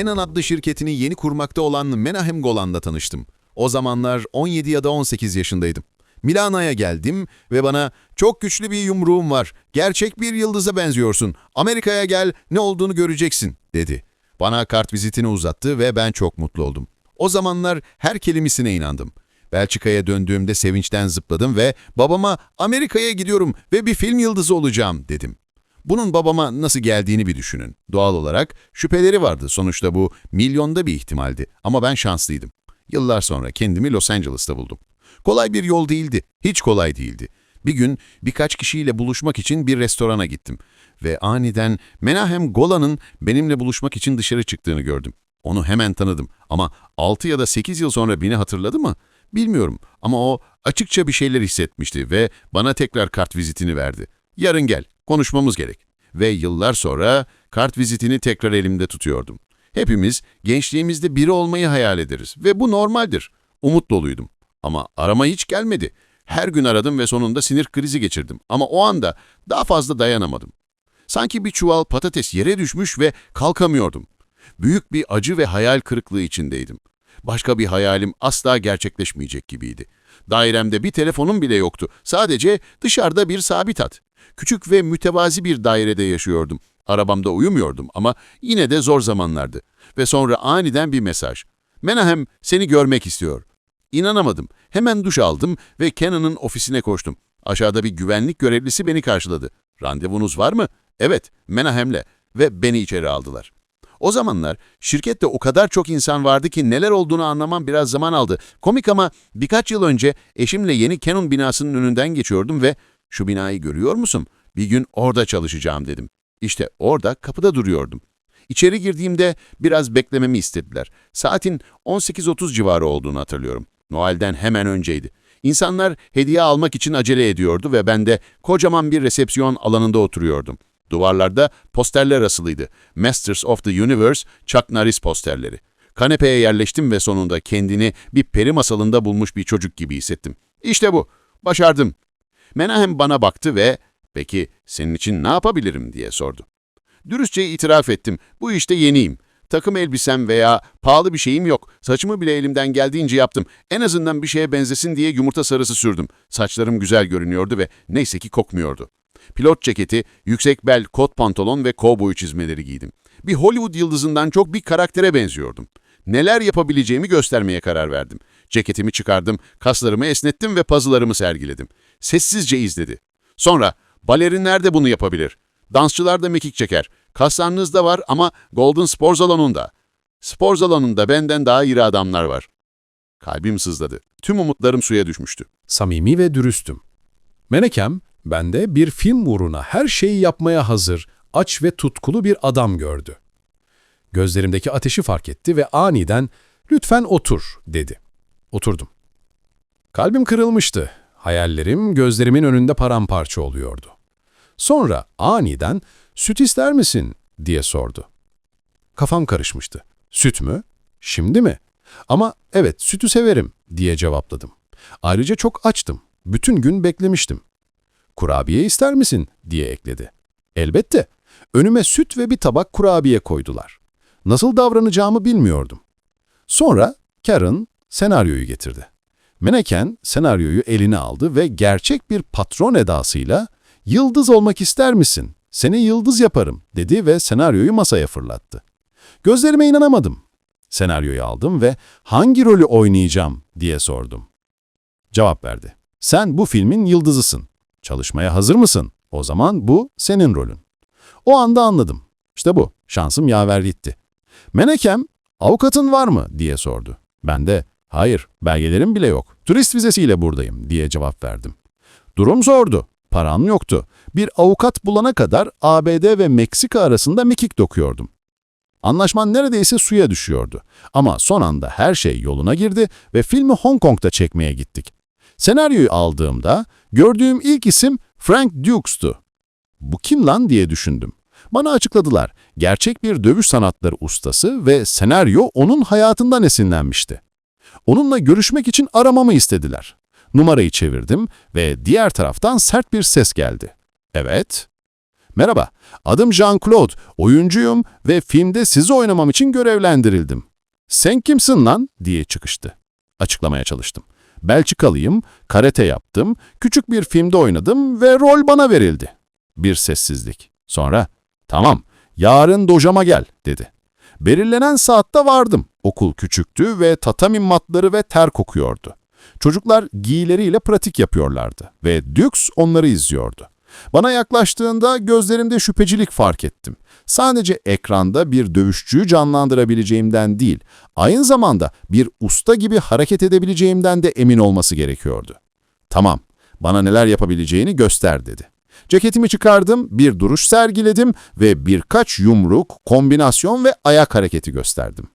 Canon adlı şirketini yeni kurmakta olan Menahem Golan'la tanıştım. O zamanlar 17 ya da 18 yaşındaydım. Milano'ya geldim ve bana çok güçlü bir yumruğum var, gerçek bir yıldıza benziyorsun, Amerika'ya gel ne olduğunu göreceksin dedi. Bana kart vizitini uzattı ve ben çok mutlu oldum. O zamanlar her kelimesine inandım. Belçika'ya döndüğümde sevinçten zıpladım ve babama Amerika'ya gidiyorum ve bir film yıldızı olacağım dedim. Bunun babama nasıl geldiğini bir düşünün. Doğal olarak şüpheleri vardı. Sonuçta bu milyonda bir ihtimaldi. Ama ben şanslıydım. Yıllar sonra kendimi Los Angeles'ta buldum. Kolay bir yol değildi. Hiç kolay değildi. Bir gün birkaç kişiyle buluşmak için bir restorana gittim. Ve aniden Menahem Golan'ın benimle buluşmak için dışarı çıktığını gördüm. Onu hemen tanıdım ama 6 ya da 8 yıl sonra beni hatırladı mı? Bilmiyorum ama o açıkça bir şeyler hissetmişti ve bana tekrar kart vizitini verdi. Yarın gel, konuşmamız gerek. Ve yıllar sonra kart vizitini tekrar elimde tutuyordum. Hepimiz gençliğimizde biri olmayı hayal ederiz ve bu normaldir. Umut doluydum. Ama arama hiç gelmedi. Her gün aradım ve sonunda sinir krizi geçirdim. Ama o anda daha fazla dayanamadım. Sanki bir çuval patates yere düşmüş ve kalkamıyordum. Büyük bir acı ve hayal kırıklığı içindeydim. Başka bir hayalim asla gerçekleşmeyecek gibiydi. Dairemde bir telefonum bile yoktu. Sadece dışarıda bir sabit hat. Küçük ve mütevazi bir dairede yaşıyordum. Arabamda uyumuyordum ama yine de zor zamanlardı. Ve sonra aniden bir mesaj. Menahem seni görmek istiyor. İnanamadım. Hemen duş aldım ve Kenan'ın ofisine koştum. Aşağıda bir güvenlik görevlisi beni karşıladı. Randevunuz var mı? Evet, Menahem'le ve beni içeri aldılar. O zamanlar şirkette o kadar çok insan vardı ki neler olduğunu anlamam biraz zaman aldı. Komik ama birkaç yıl önce eşimle yeni Canon binasının önünden geçiyordum ve şu binayı görüyor musun? Bir gün orada çalışacağım dedim. İşte orada kapıda duruyordum. İçeri girdiğimde biraz beklememi istediler. Saatin 18.30 civarı olduğunu hatırlıyorum. Noel'den hemen önceydi. İnsanlar hediye almak için acele ediyordu ve ben de kocaman bir resepsiyon alanında oturuyordum. Duvarlarda posterler asılıydı. Masters of the Universe, Chuck Norris posterleri. Kanepeye yerleştim ve sonunda kendini bir peri masalında bulmuş bir çocuk gibi hissettim. İşte bu, başardım. Menahem bana baktı ve ''Peki senin için ne yapabilirim?'' diye sordu. Dürüstçe itiraf ettim. Bu işte yeniyim. Takım elbisem veya pahalı bir şeyim yok. Saçımı bile elimden geldiğince yaptım. En azından bir şeye benzesin diye yumurta sarısı sürdüm. Saçlarım güzel görünüyordu ve neyse ki kokmuyordu. Pilot ceketi, yüksek bel, kot pantolon ve kovboy çizmeleri giydim. Bir Hollywood yıldızından çok bir karaktere benziyordum. Neler yapabileceğimi göstermeye karar verdim. Ceketimi çıkardım, kaslarımı esnettim ve pazılarımı sergiledim. Sessizce izledi. Sonra, balerinler de bunu yapabilir. Dansçılar da mekik çeker. Kaslarınız da var ama Golden Spor Salonu'nda. Spor salonunda benden daha iri adamlar var. Kalbim sızladı. Tüm umutlarım suya düşmüştü. Samimi ve dürüstüm. Menekem, bende bir film uğruna her şeyi yapmaya hazır, aç ve tutkulu bir adam gördü. Gözlerimdeki ateşi fark etti ve aniden ''Lütfen otur'' dedi. Oturdum. Kalbim kırılmıştı. Hayallerim gözlerimin önünde paramparça oluyordu. Sonra aniden ''Süt ister misin?'' diye sordu. Kafam karışmıştı. Süt mü? Şimdi mi? Ama evet sütü severim diye cevapladım. Ayrıca çok açtım. Bütün gün beklemiştim. Kurabiye ister misin diye ekledi. Elbette. Önüme süt ve bir tabak kurabiye koydular. Nasıl davranacağımı bilmiyordum. Sonra Karen senaryoyu getirdi. Meneken senaryoyu eline aldı ve gerçek bir patron edasıyla ''Yıldız olmak ister misin? Seni yıldız yaparım.'' dedi ve senaryoyu masaya fırlattı. Gözlerime inanamadım. Senaryoyu aldım ve hangi rolü oynayacağım diye sordum. Cevap verdi. Sen bu filmin yıldızısın. Çalışmaya hazır mısın? O zaman bu senin rolün. O anda anladım. İşte bu. Şansım yaver gitti. Menekem, avukatın var mı diye sordu. Ben de hayır belgelerim bile yok. Turist vizesiyle buradayım diye cevap verdim. Durum zordu. Param yoktu. Bir avukat bulana kadar ABD ve Meksika arasında mekik dokuyordum. Anlaşman neredeyse suya düşüyordu. Ama son anda her şey yoluna girdi ve filmi Hong Kong'da çekmeye gittik. Senaryoyu aldığımda gördüğüm ilk isim Frank Dukes'tu. Bu kim lan diye düşündüm. Bana açıkladılar. Gerçek bir dövüş sanatları ustası ve senaryo onun hayatından esinlenmişti. Onunla görüşmek için aramamı istediler. Numarayı çevirdim ve diğer taraftan sert bir ses geldi. Evet. Merhaba, adım Jean-Claude, oyuncuyum ve filmde sizi oynamam için görevlendirildim. Sen kimsin lan? diye çıkıştı. Açıklamaya çalıştım. Belçikalıyım, karate yaptım, küçük bir filmde oynadım ve rol bana verildi. Bir sessizlik. Sonra, tamam, yarın dojama gel, dedi. Belirlenen saatte vardım. Okul küçüktü ve tatami matları ve ter kokuyordu. Çocuklar giyileriyle pratik yapıyorlardı ve Dux onları izliyordu. Bana yaklaştığında gözlerimde şüphecilik fark ettim. Sadece ekranda bir dövüşçüyü canlandırabileceğimden değil, aynı zamanda bir usta gibi hareket edebileceğimden de emin olması gerekiyordu. Tamam, bana neler yapabileceğini göster dedi. Ceketimi çıkardım, bir duruş sergiledim ve birkaç yumruk, kombinasyon ve ayak hareketi gösterdim.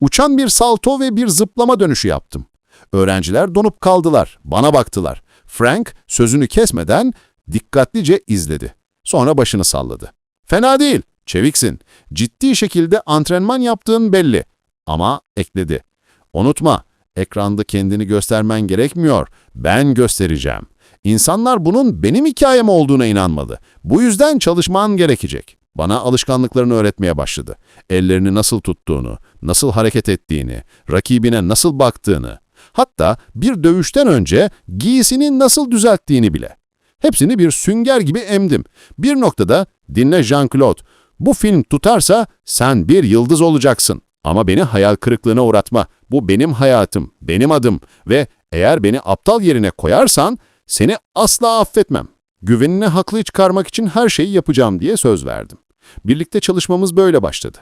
Uçan bir salto ve bir zıplama dönüşü yaptım. Öğrenciler donup kaldılar, bana baktılar. Frank sözünü kesmeden dikkatlice izledi. Sonra başını salladı. Fena değil, çeviksin. Ciddi şekilde antrenman yaptığın belli. Ama ekledi. Unutma, ekranda kendini göstermen gerekmiyor. Ben göstereceğim. İnsanlar bunun benim hikayem olduğuna inanmalı. Bu yüzden çalışman gerekecek. Bana alışkanlıklarını öğretmeye başladı. Ellerini nasıl tuttuğunu, nasıl hareket ettiğini, rakibine nasıl baktığını. Hatta bir dövüşten önce giysini nasıl düzelttiğini bile. Hepsini bir sünger gibi emdim. Bir noktada dinle Jean-Claude, bu film tutarsa sen bir yıldız olacaksın. Ama beni hayal kırıklığına uğratma. Bu benim hayatım, benim adım ve eğer beni aptal yerine koyarsan seni asla affetmem. Güvenini haklı çıkarmak için her şeyi yapacağım diye söz verdim. Birlikte çalışmamız böyle başladı.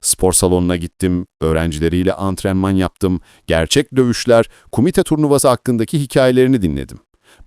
Spor salonuna gittim, öğrencileriyle antrenman yaptım, gerçek dövüşler, komite turnuvası hakkındaki hikayelerini dinledim.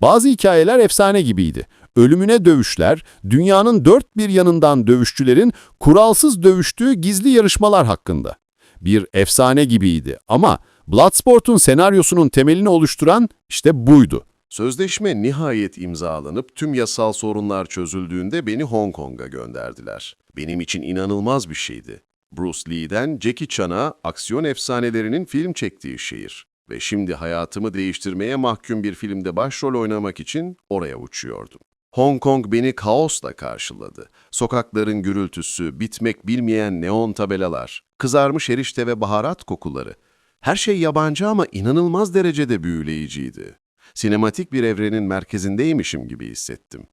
Bazı hikayeler efsane gibiydi. Ölümüne dövüşler, dünyanın dört bir yanından dövüşçülerin kuralsız dövüştüğü gizli yarışmalar hakkında. Bir efsane gibiydi ama Bloodsport'un senaryosunun temelini oluşturan işte buydu. Sözleşme nihayet imzalanıp tüm yasal sorunlar çözüldüğünde beni Hong Kong'a gönderdiler. Benim için inanılmaz bir şeydi. Bruce Lee'den Jackie Chan'a aksiyon efsanelerinin film çektiği şehir. Ve şimdi hayatımı değiştirmeye mahkum bir filmde başrol oynamak için oraya uçuyordum. Hong Kong beni kaosla karşıladı. Sokakların gürültüsü, bitmek bilmeyen neon tabelalar, kızarmış erişte ve baharat kokuları. Her şey yabancı ama inanılmaz derecede büyüleyiciydi. Sinematik bir evrenin merkezindeymişim gibi hissettim.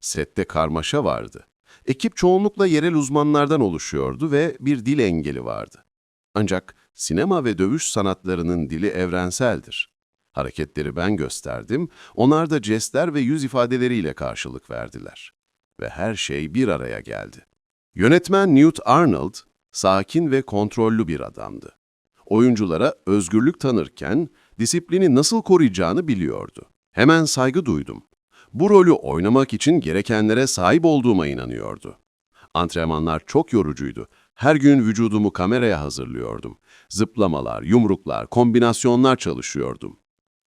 Sette karmaşa vardı. Ekip çoğunlukla yerel uzmanlardan oluşuyordu ve bir dil engeli vardı. Ancak sinema ve dövüş sanatlarının dili evrenseldir. Hareketleri ben gösterdim, onlar da jestler ve yüz ifadeleriyle karşılık verdiler. Ve her şey bir araya geldi. Yönetmen Newt Arnold, sakin ve kontrollü bir adamdı. Oyunculara özgürlük tanırken disiplini nasıl koruyacağını biliyordu. Hemen saygı duydum. Bu rolü oynamak için gerekenlere sahip olduğuma inanıyordu. Antrenmanlar çok yorucuydu. Her gün vücudumu kameraya hazırlıyordum. Zıplamalar, yumruklar, kombinasyonlar çalışıyordum.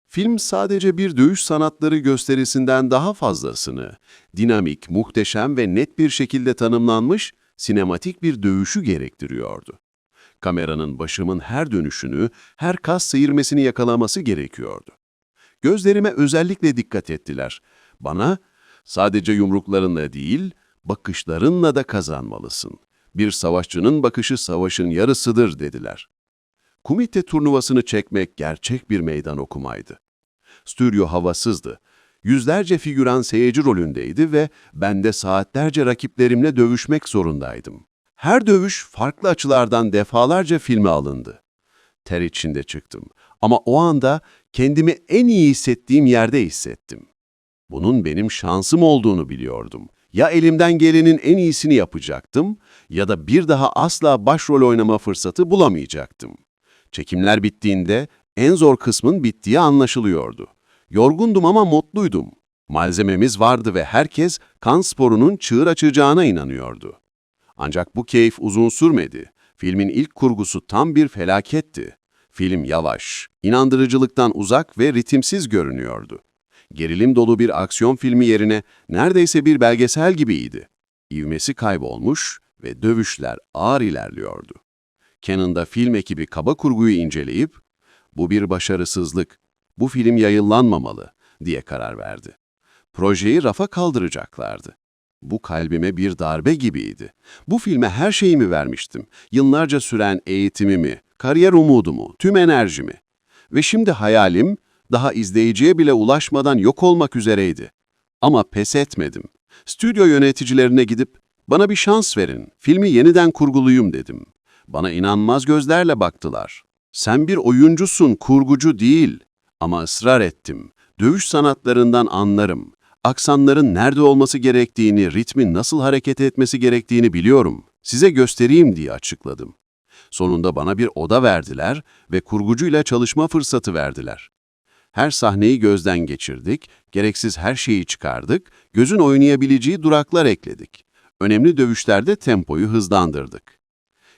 Film sadece bir dövüş sanatları gösterisinden daha fazlasını, dinamik, muhteşem ve net bir şekilde tanımlanmış sinematik bir dövüşü gerektiriyordu. Kameranın başımın her dönüşünü, her kas seyirmesini yakalaması gerekiyordu. Gözlerime özellikle dikkat ettiler. Bana, sadece yumruklarınla değil, bakışlarınla da kazanmalısın. Bir savaşçının bakışı savaşın yarısıdır dediler. Kumite turnuvasını çekmek gerçek bir meydan okumaydı. Stüdyo havasızdı. Yüzlerce figüran seyirci rolündeydi ve ben de saatlerce rakiplerimle dövüşmek zorundaydım. Her dövüş farklı açılardan defalarca filme alındı. Ter içinde çıktım ama o anda kendimi en iyi hissettiğim yerde hissettim. Bunun benim şansım olduğunu biliyordum. Ya elimden gelenin en iyisini yapacaktım ya da bir daha asla başrol oynama fırsatı bulamayacaktım. Çekimler bittiğinde en zor kısmın bittiği anlaşılıyordu. Yorgundum ama mutluydum. Malzememiz vardı ve herkes kan sporunun çığır açacağına inanıyordu. Ancak bu keyif uzun sürmedi. Filmin ilk kurgusu tam bir felaketti. Film yavaş, inandırıcılıktan uzak ve ritimsiz görünüyordu. Gerilim dolu bir aksiyon filmi yerine neredeyse bir belgesel gibiydi. İvmesi kaybolmuş ve dövüşler ağır ilerliyordu. Canon'da film ekibi kaba kurguyu inceleyip, bu bir başarısızlık, bu film yayınlanmamalı diye karar verdi. Projeyi rafa kaldıracaklardı. Bu kalbime bir darbe gibiydi. Bu filme her şeyimi vermiştim. Yıllarca süren eğitimimi, kariyer umudumu, tüm enerjimi. Ve şimdi hayalim daha izleyiciye bile ulaşmadan yok olmak üzereydi. Ama pes etmedim. Stüdyo yöneticilerine gidip bana bir şans verin, filmi yeniden kurguluyum dedim. Bana inanmaz gözlerle baktılar. Sen bir oyuncusun, kurgucu değil. Ama ısrar ettim. Dövüş sanatlarından anlarım. Aksanların nerede olması gerektiğini, ritmin nasıl hareket etmesi gerektiğini biliyorum. Size göstereyim diye açıkladım. Sonunda bana bir oda verdiler ve kurgucuyla çalışma fırsatı verdiler. Her sahneyi gözden geçirdik, gereksiz her şeyi çıkardık, gözün oynayabileceği duraklar ekledik. Önemli dövüşlerde tempoyu hızlandırdık.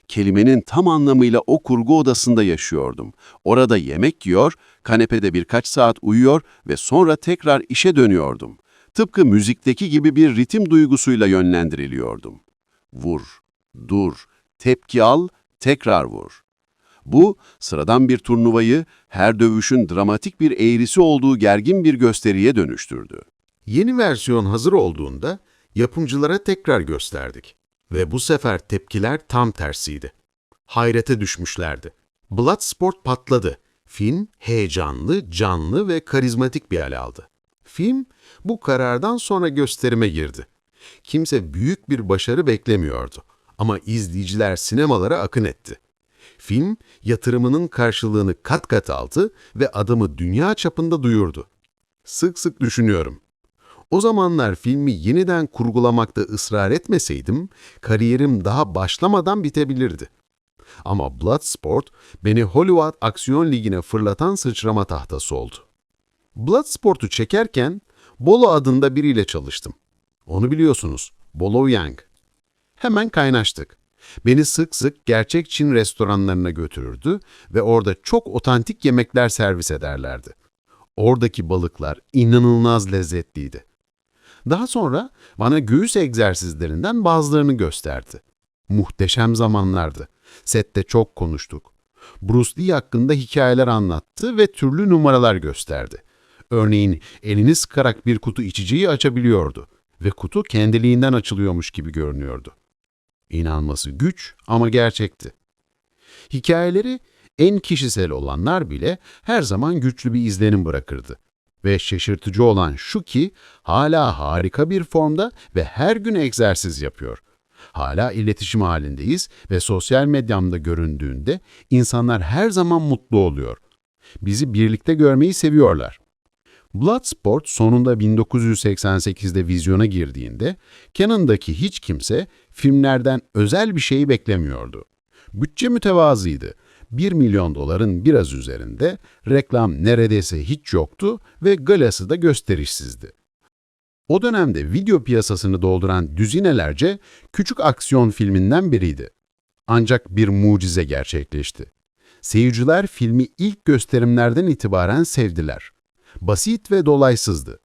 Kelimenin tam anlamıyla o kurgu odasında yaşıyordum. Orada yemek yiyor, kanepede birkaç saat uyuyor ve sonra tekrar işe dönüyordum. Tıpkı müzikteki gibi bir ritim duygusuyla yönlendiriliyordum. Vur, dur, tepki al, tekrar vur. Bu, sıradan bir turnuvayı her dövüşün dramatik bir eğrisi olduğu gergin bir gösteriye dönüştürdü. Yeni versiyon hazır olduğunda yapımcılara tekrar gösterdik. Ve bu sefer tepkiler tam tersiydi. Hayrete düşmüşlerdi. Bloodsport patladı. Film heyecanlı, canlı ve karizmatik bir hal aldı. Film bu karardan sonra gösterime girdi. Kimse büyük bir başarı beklemiyordu. Ama izleyiciler sinemalara akın etti. Film yatırımının karşılığını kat kat aldı ve adamı dünya çapında duyurdu. Sık sık düşünüyorum. O zamanlar filmi yeniden kurgulamakta ısrar etmeseydim, kariyerim daha başlamadan bitebilirdi. Ama Bloodsport beni Hollywood Aksiyon Ligi'ne fırlatan sıçrama tahtası oldu. Bloodsport'u çekerken Bolo adında biriyle çalıştım. Onu biliyorsunuz, Bolo Yang. Hemen kaynaştık. Beni sık sık gerçek Çin restoranlarına götürürdü ve orada çok otantik yemekler servis ederlerdi. Oradaki balıklar inanılmaz lezzetliydi. Daha sonra bana göğüs egzersizlerinden bazılarını gösterdi. Muhteşem zamanlardı. Sette çok konuştuk. Bruce Lee hakkında hikayeler anlattı ve türlü numaralar gösterdi. Örneğin elini sıkarak bir kutu içeceği açabiliyordu ve kutu kendiliğinden açılıyormuş gibi görünüyordu. İnanması güç ama gerçekti. Hikayeleri en kişisel olanlar bile her zaman güçlü bir izlenim bırakırdı. Ve şaşırtıcı olan şu ki hala harika bir formda ve her gün egzersiz yapıyor. Hala iletişim halindeyiz ve sosyal medyamda göründüğünde insanlar her zaman mutlu oluyor. Bizi birlikte görmeyi seviyorlar. Bloodsport sonunda 1988'de vizyona girdiğinde Canon'daki hiç kimse filmlerden özel bir şey beklemiyordu. Bütçe mütevazıydı. 1 milyon doların biraz üzerinde, reklam neredeyse hiç yoktu ve galası da gösterişsizdi. O dönemde video piyasasını dolduran düzinelerce küçük aksiyon filminden biriydi. Ancak bir mucize gerçekleşti. Seyirciler filmi ilk gösterimlerden itibaren sevdiler. Basit ve dolaysızdı.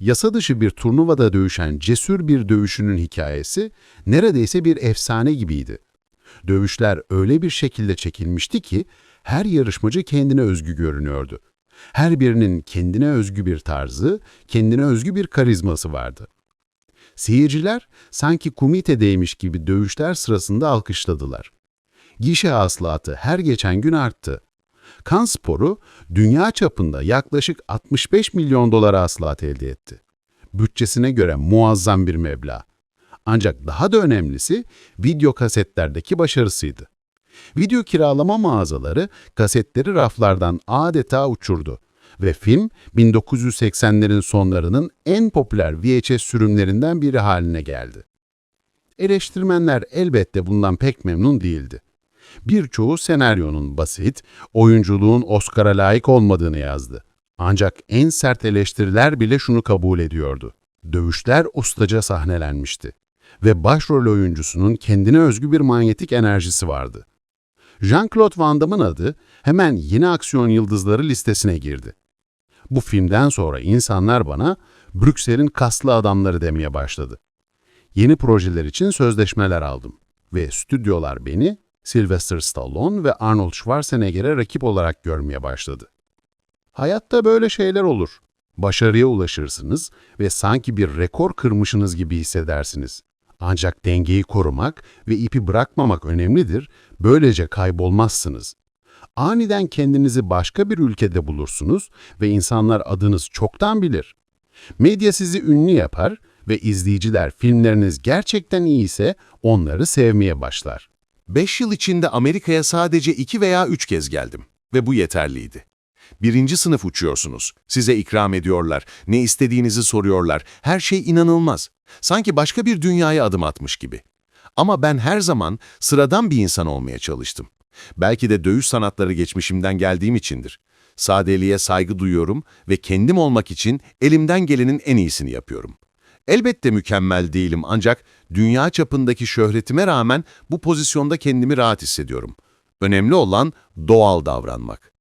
Yasa dışı bir turnuvada dövüşen cesur bir dövüşünün hikayesi neredeyse bir efsane gibiydi. Dövüşler öyle bir şekilde çekilmişti ki her yarışmacı kendine özgü görünüyordu. Her birinin kendine özgü bir tarzı, kendine özgü bir karizması vardı. Seyirciler sanki komitedeymiş gibi dövüşler sırasında alkışladılar. Gişe hasılatı her geçen gün arttı. Kan sporu dünya çapında yaklaşık 65 milyon dolara hasılat elde etti. Bütçesine göre muazzam bir meblağ. Ancak daha da önemlisi video kasetlerdeki başarısıydı. Video kiralama mağazaları kasetleri raflardan adeta uçurdu ve film 1980'lerin sonlarının en popüler VHS sürümlerinden biri haline geldi. Eleştirmenler elbette bundan pek memnun değildi. Birçoğu senaryonun basit, oyunculuğun Oscar'a layık olmadığını yazdı. Ancak en sert eleştiriler bile şunu kabul ediyordu. Dövüşler ustaca sahnelenmişti ve başrol oyuncusunun kendine özgü bir manyetik enerjisi vardı. Jean-Claude Van Damme'ın adı hemen yeni aksiyon yıldızları listesine girdi. Bu filmden sonra insanlar bana Brüksel'in kaslı adamları demeye başladı. Yeni projeler için sözleşmeler aldım ve stüdyolar beni Sylvester Stallone ve Arnold Schwarzenegger'e rakip olarak görmeye başladı. Hayatta böyle şeyler olur. Başarıya ulaşırsınız ve sanki bir rekor kırmışsınız gibi hissedersiniz. Ancak dengeyi korumak ve ipi bırakmamak önemlidir, böylece kaybolmazsınız. Aniden kendinizi başka bir ülkede bulursunuz ve insanlar adınız çoktan bilir. Medya sizi ünlü yapar ve izleyiciler filmleriniz gerçekten iyi ise onları sevmeye başlar. 5 yıl içinde Amerika'ya sadece 2 veya 3 kez geldim ve bu yeterliydi. Birinci sınıf uçuyorsunuz. Size ikram ediyorlar. Ne istediğinizi soruyorlar. Her şey inanılmaz. Sanki başka bir dünyaya adım atmış gibi. Ama ben her zaman sıradan bir insan olmaya çalıştım. Belki de dövüş sanatları geçmişimden geldiğim içindir. Sadeliğe saygı duyuyorum ve kendim olmak için elimden gelenin en iyisini yapıyorum. Elbette mükemmel değilim ancak dünya çapındaki şöhretime rağmen bu pozisyonda kendimi rahat hissediyorum. Önemli olan doğal davranmak.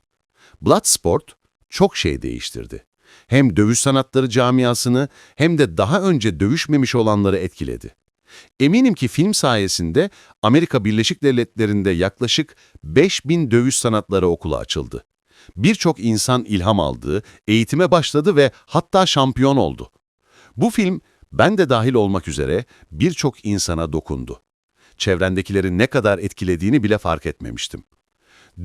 Bloodsport çok şey değiştirdi. Hem dövüş sanatları camiasını hem de daha önce dövüşmemiş olanları etkiledi. Eminim ki film sayesinde Amerika Birleşik Devletleri'nde yaklaşık 5000 dövüş sanatları okulu açıldı. Birçok insan ilham aldı, eğitime başladı ve hatta şampiyon oldu. Bu film ben de dahil olmak üzere birçok insana dokundu. Çevrendekileri ne kadar etkilediğini bile fark etmemiştim.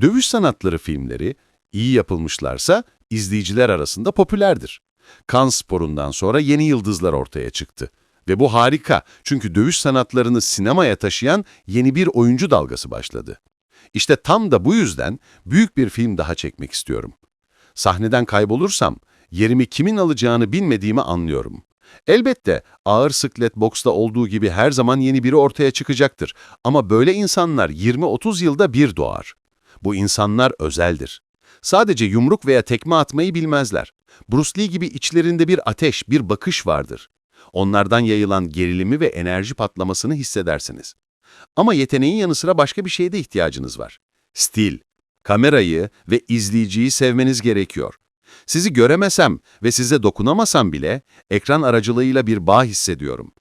Dövüş sanatları filmleri iyi yapılmışlarsa izleyiciler arasında popülerdir. Kan sporundan sonra yeni yıldızlar ortaya çıktı. Ve bu harika çünkü dövüş sanatlarını sinemaya taşıyan yeni bir oyuncu dalgası başladı. İşte tam da bu yüzden büyük bir film daha çekmek istiyorum. Sahneden kaybolursam yerimi kimin alacağını bilmediğimi anlıyorum. Elbette ağır sıklet boksta olduğu gibi her zaman yeni biri ortaya çıkacaktır. Ama böyle insanlar 20-30 yılda bir doğar. Bu insanlar özeldir. Sadece yumruk veya tekme atmayı bilmezler. Bruce Lee gibi içlerinde bir ateş, bir bakış vardır. Onlardan yayılan gerilimi ve enerji patlamasını hissedersiniz. Ama yeteneğin yanı sıra başka bir şeye de ihtiyacınız var. Stil, kamerayı ve izleyiciyi sevmeniz gerekiyor. Sizi göremesem ve size dokunamasam bile ekran aracılığıyla bir bağ hissediyorum.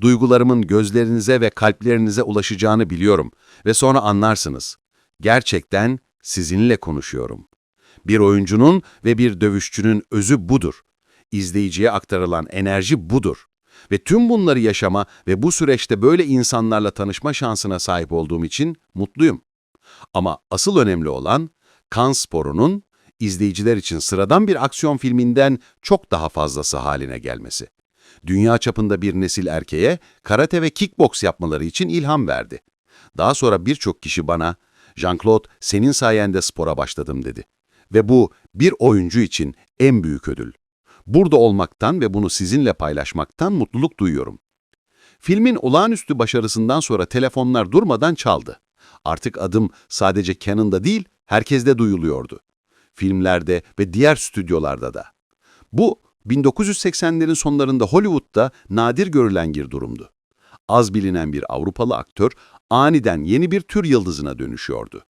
Duygularımın gözlerinize ve kalplerinize ulaşacağını biliyorum ve sonra anlarsınız. Gerçekten sizinle konuşuyorum. Bir oyuncunun ve bir dövüşçünün özü budur. İzleyiciye aktarılan enerji budur. Ve tüm bunları yaşama ve bu süreçte böyle insanlarla tanışma şansına sahip olduğum için mutluyum. Ama asıl önemli olan kan sporunun izleyiciler için sıradan bir aksiyon filminden çok daha fazlası haline gelmesi. Dünya çapında bir nesil erkeğe karate ve kickboks yapmaları için ilham verdi. Daha sonra birçok kişi bana, Jean-Claude senin sayende spora başladım dedi. Ve bu bir oyuncu için en büyük ödül. Burada olmaktan ve bunu sizinle paylaşmaktan mutluluk duyuyorum. Filmin olağanüstü başarısından sonra telefonlar durmadan çaldı. Artık adım sadece Canon'da değil, herkeste duyuluyordu. Filmlerde ve diğer stüdyolarda da. Bu, 1980'lerin sonlarında Hollywood'da nadir görülen bir durumdu. Az bilinen bir Avrupalı aktör aniden yeni bir tür yıldızına dönüşüyordu.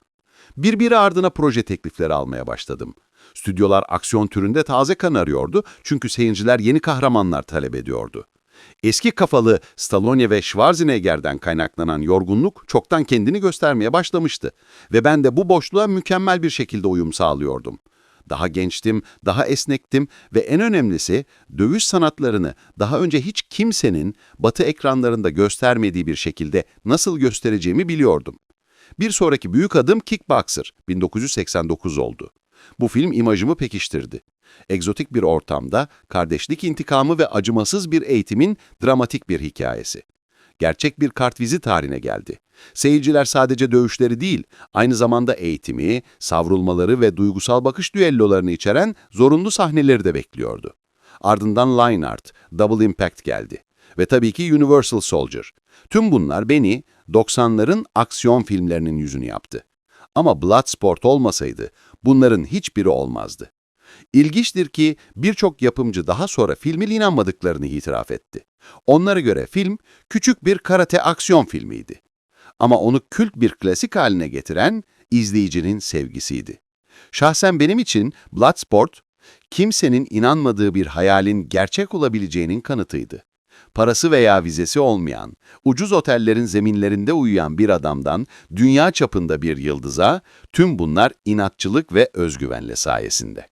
Birbiri ardına proje teklifleri almaya başladım. Stüdyolar aksiyon türünde taze kan arıyordu çünkü seyirciler yeni kahramanlar talep ediyordu. Eski kafalı Stallone ve Schwarzenegger'den kaynaklanan yorgunluk çoktan kendini göstermeye başlamıştı ve ben de bu boşluğa mükemmel bir şekilde uyum sağlıyordum. Daha gençtim, daha esnektim ve en önemlisi dövüş sanatlarını daha önce hiç kimsenin batı ekranlarında göstermediği bir şekilde nasıl göstereceğimi biliyordum. Bir sonraki büyük adım Kickboxer 1989 oldu. Bu film imajımı pekiştirdi. Egzotik bir ortamda kardeşlik intikamı ve acımasız bir eğitimin dramatik bir hikayesi. Gerçek bir kartvizit haline geldi. Seyirciler sadece dövüşleri değil, aynı zamanda eğitimi, savrulmaları ve duygusal bakış düellolarını içeren zorunlu sahneleri de bekliyordu. Ardından Lionheart, Double Impact geldi. Ve tabii ki Universal Soldier. Tüm bunlar beni 90'ların aksiyon filmlerinin yüzünü yaptı. Ama Bloodsport olmasaydı bunların hiçbiri olmazdı. İlginçtir ki birçok yapımcı daha sonra filmin inanmadıklarını itiraf etti. Onlara göre film küçük bir karate aksiyon filmiydi. Ama onu kült bir klasik haline getiren izleyicinin sevgisiydi. Şahsen benim için Bloodsport, kimsenin inanmadığı bir hayalin gerçek olabileceğinin kanıtıydı. Parası veya vizesi olmayan, ucuz otellerin zeminlerinde uyuyan bir adamdan dünya çapında bir yıldıza, tüm bunlar inatçılık ve özgüvenle sayesinde.